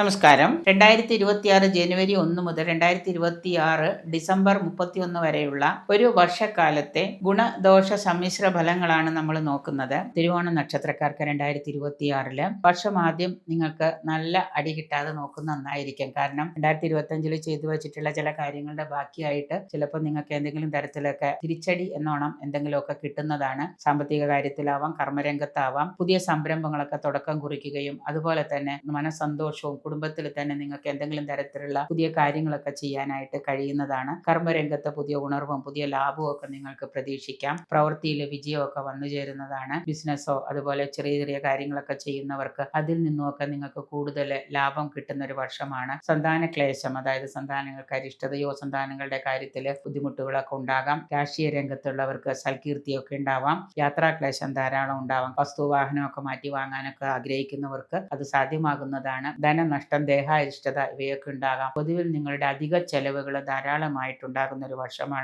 നമസ്കാരം. രണ്ടായിരത്തി ഇരുപത്തി ആറ് ജനുവരി ഒന്ന് മുതൽ രണ്ടായിരത്തി ഇരുപത്തി ആറ് ഡിസംബർ മുപ്പത്തി ഒന്ന് വരെയുള്ള ഒരു വർഷക്കാലത്തെ ഗുണദോഷ സമ്മിശ്ര ഫലങ്ങളാണ് നമ്മൾ നോക്കുന്നത്. തിരുവോണ നക്ഷത്രക്കാർക്ക് രണ്ടായിരത്തി ഇരുപത്തി ആറിൽ വർഷം ആദ്യം നിങ്ങൾക്ക് നല്ല അടി കിട്ടാതെ നോക്കുന്ന നന്നായിരിക്കും. കാരണം രണ്ടായിരത്തി ഇരുപത്തി അഞ്ചിൽ ചെയ്തു വെച്ചിട്ടുള്ള ചില കാര്യങ്ങളുടെ ബാക്കിയായിട്ട് ചിലപ്പോൾ നിങ്ങൾക്ക് എന്തെങ്കിലും തരത്തിലൊക്കെ തിരിച്ചടി എന്നോണം എന്തെങ്കിലുമൊക്കെ കിട്ടുന്നതാണ്. സാമ്പത്തിക കാര്യത്തിലാവാം കർമ്മരംഗത്താവാം പുതിയ സംരംഭങ്ങളൊക്കെ തുടക്കം കുറിക്കുകയും അതുപോലെ തന്നെ മനസ്സന്തോഷവും കുടുംബത്തിൽ തന്നെ നിങ്ങൾക്ക് എന്തെങ്കിലും തരത്തിലുള്ള പുതിയ കാര്യങ്ങളൊക്കെ ചെയ്യാനായിട്ട് കഴിയുന്നതാണ്. കർമ്മരംഗത്ത് പുതിയ ഉണർവും പുതിയ ലാഭവും ഒക്കെ നിങ്ങൾക്ക് പ്രതീക്ഷിക്കാം. പ്രവൃത്തിയിൽ വിജയമൊക്കെ വന്നു ചേരുന്നതാണ്. ബിസിനസ്സോ അതുപോലെ ചെറിയ ചെറിയ കാര്യങ്ങളൊക്കെ ചെയ്യുന്നവർക്ക് അതിൽ നിന്നുമൊക്കെ നിങ്ങൾക്ക് കൂടുതൽ ലാഭം കിട്ടുന്ന ഒരു വർഷമാണ്. സന്താന ക്ലേശം അതായത് സന്താനങ്ങൾക്ക് അരിഷ്ടതയോ സന്താനങ്ങളുടെ കാര്യത്തിൽ ബുദ്ധിമുട്ടുകളൊക്കെ ഉണ്ടാകാം. രാഷ്ട്രീയ രംഗത്തുള്ളവർക്ക് സൽകീർത്തിയൊക്കെ ഉണ്ടാവാം. യാത്രാക്ലേശം ധാരാളം ഉണ്ടാവാം. വസ്തു വാഹനമൊക്കെ മാറ്റി വാങ്ങാനൊക്കെ ആഗ്രഹിക്കുന്നവർക്ക് അത് സാധ്യമാകുന്നതാണ്. ധനനഷ്ടം ദേഹാരിഷ്ടത ഇവയൊക്കെ ഉണ്ടാകാം. പൊതുവിൽ നിങ്ങളുടെ അധിക ചെലവുകൾ ധാരാളമായിട്ടുണ്ടാകുന്ന ഒരു വർഷമാണ്.